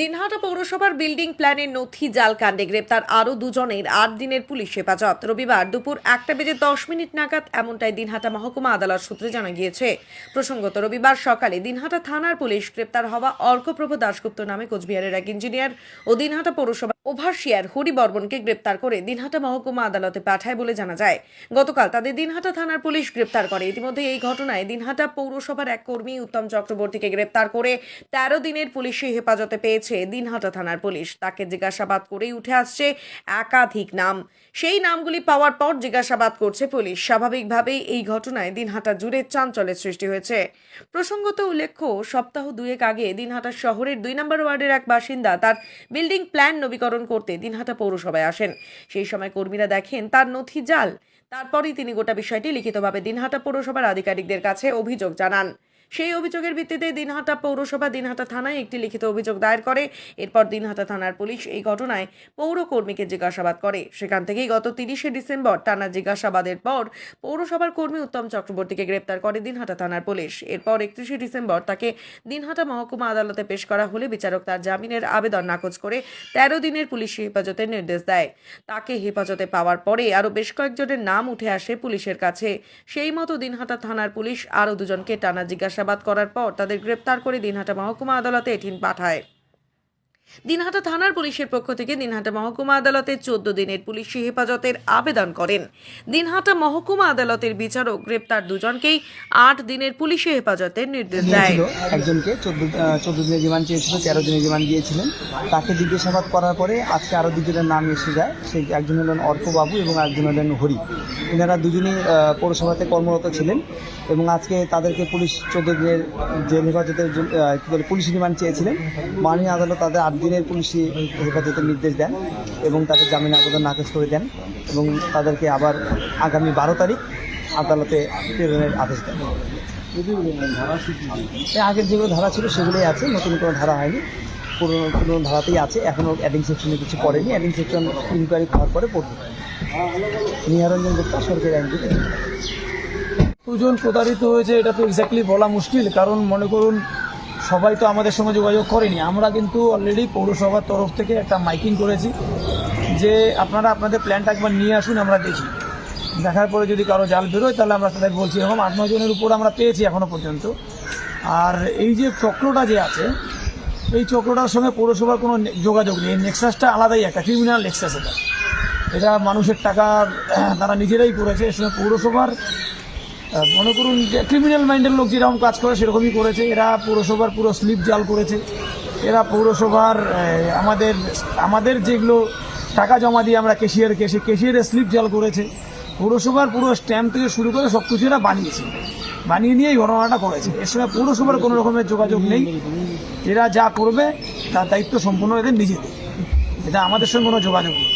দিনহাটা পৌরসভার বিল্ডিং প্ল্যানের নথি জাল কাণ্ডে গ্রেপ্তার আরও দুজনের। আট দিনের পুলিশ হেফাজত। রবিবার দুপুর একটা বেজে দশ মিনিট নাগাদ এমনটাই দিনহাটা মহকুমা আদালত সূত্রে জানা গিয়েছে। প্রসঙ্গত, রবিবার সকালে দিনহাটা থানার পুলিশ গ্রেপ্তার হওয়া অর্কপ্রভ দাশগুপ্ত নামে কোচবিহারের এক ইঞ্জিনিয়ার ও দিনহাটা পৌরসভা ওভারশিয়ার হরি বর্মনকে গ্রেপ্তার করে দিনহাটা মহকুমা আদালতে পাঠায় বলে জানা যায়। গতকাল তাদের দিনহাটা থানার পুলিশ গ্রেপ্তার করে। ইতিমধ্যে এই ঘটনায় দিনহাটা পৌরসভার এক কর্মী উত্তম চক্রবর্তীকে গ্রেপ্তার করে তেরো দিনের পুলিশি হেফাজতে পেয়েছে দিনহাটা থানার পুলিশ। তাকে জিজ্ঞাসাবাদ করেই উঠে আসছে একাধিক নাম। সেই নামগুলি পাওয়ার পর জিজ্ঞাসাবাদ করছে পুলিশ। স্বাভাবিকভাবেই এই ঘটনায় দিনহাটা জুড়ে চাঞ্চল্যের সৃষ্টি হয়েছে। প্রসঙ্গত উল্লেখ্য, সপ্তাহ দুয়েক আগে দিনহাটা শহরের দুই নম্বর ওয়ার্ডের এক বাসিন্দা তার বিল্ডিং প্ল্যান নবীকরণ করতে দিনহাটা পৌরসভায় আসেন। সেই সময় কর্মীরা দেখেন তার নথি জাল। তারপরই তিনি গোটা বিষয়টি লিখিতভাবে দিনহাটা পৌরসভার আধিকারিকদের কাছে অভিযোগ জানান। সেই অভিযোগের ভিত্তিতে দিনহাটা পৌরসভা দিনহাটা থানায় একটি লিখিত অভিযোগ দায়ের করে। এরপর দিনহাটা থানার পুলিশ এই ঘটনায় পৌর কর্মীকে জিজ্ঞাসাবাদ করে। সেখান থেকেই গত তিরিশে ডিসেম্বর টানা জিজ্ঞাসাবাদের পর পৌরসভার কর্মী উত্তম চক্রবর্তীকে গ্রেপ্তার করে দিনহাটা থানার পুলিশ। এরপর একত্রিশে ডিসেম্বর তাকে দিনহাটা মহকুমা আদালতে পেশ করা হলে বিচারক তার জামিনের আবেদন নাকচ করে তেরো দিনের পুলিশি হেফাজতের নির্দেশ দেয়। তাকে হেফাজতে পাওয়ার পরে আরও বেশ কয়েকজনের নাম উঠে আসে পুলিশের কাছে। সেই মতো দিনহাটা থানার পুলিশ আরও দুজনকে টানা জিজ্ঞাসাবাদ করার পর তাদের গ্রেপ্তার করে দিনহাটা মহকুমা আদালতে এটিন পাঠায় দিনহাটা থানার পুলিশের পক্ষ থেকে দিনহাটা মহকুমা আদালতে চোদ্দ দিনের পুলিশি হেফাজতের আবেদন করেন। দিনহাটা মহকুমা আদালতের বিচারক গ্রেপ্তার দুজনকেই আট দিনের পুলিশি হেফাজতের নির্দেশ দেয়। একজনকে চোদ্দ দিনের রিমান্ড চেয়েছিল তেরো দিনের রিমান্ড দিয়েছিলেন। তাকে জিজ্ঞাসাবাদ করার পরে আজকে আরও দুজনের নাম এসে যায়। সেই একজন হলেন অর্কবাবু এবং একজন হলেন হরি। এনারা দুজনেই পৌরসভাতে কর্মরত ছিলেন এবং আজকে তাদেরকে পুলিশ চোদ্দ দিনের জেল হেফাজতের পুলিশ রিমান্ড চেয়েছিলেন। মাননীয় আদালত তাদের আট দিনের পুলিশি হেফাজতের নির্দেশ দেন এবং তাদের জামিন আবেদন নাকচ করে দেন এবং তাদেরকে আবার আগামী বারো তারিখ আদালতে প্রেরণের আদেশ দেন। আগের যেগুলো ধারা ছিল সেগুলোই আছে, নতুন কোনো ধারা হয়নি। পুরনো পুরনো ধারাতেই আছে এখনও অ্যাডিং সেকশনে কিছু পড়েনি। অ্যাডিং সেকশন ইনকোয়ারি হওয়ার পরে পড়বে। নিহারঞ্জন গুপ্তা, সরকারি আইনজীবী। দুজন প্রতারিত হয়েছে, এটা তো এক্স্যাক্টলি বলা মুশকিল, কারণ মনে করুন সবাই তো আমাদের সঙ্গে যোগাযোগ করেনি। আমরা কিন্তু অলরেডি পৌরসভার তরফ থেকে একটা মাইকিং করেছি যে আপনারা আপনাদের প্ল্যানটা একবার নিয়ে আসুন, আমরা দেখি। দেখার পরে যদি কারও জাল বেরোয়, তাহলে আমরা তাদের বলছি। এরকম আট, নয় জনের উপর আমরা পেয়েছি এখনও পর্যন্ত। আর এই যে চক্রটা যে আছে, এই চক্রটার সঙ্গে পৌরসভার কোনো যোগাযোগ নেই। নেক্সাসটা আলাদাই একটা ক্রিমিনাল নেক্সাস এটা। এটা মানুষের টাকা, তারা নিজেরাই করেছে। এর সঙ্গে পৌরসভার মনে করুন ক্রিমিনাল মাইন্ডের লোক যেরকম কাজ করে, সেরকমই করেছে। এরা পৌরসভার পুরো স্লিপ জাল করেছে। এরা পৌরসভার আমাদের আমাদের যেগুলো টাকা জমা দিয়ে আমরা কেশিয়ারকে সে কেশিয়ারের স্লিপ জাল করেছে। পৌরসভার পুরো স্ট্যাম্প থেকে শুরু করে সব কিছু এরা বানিয়েছে। বানিয়ে নিয়ে এই ঘটনাটা করেছে। এর সঙ্গে পৌরসভার কোনো রকমের যোগাযোগ নেই। এরা যা করবে, তার দায়িত্ব সম্পূর্ণ এদের নিজেদের। এটা আমাদের সঙ্গে কোনো যোগাযোগ নেই।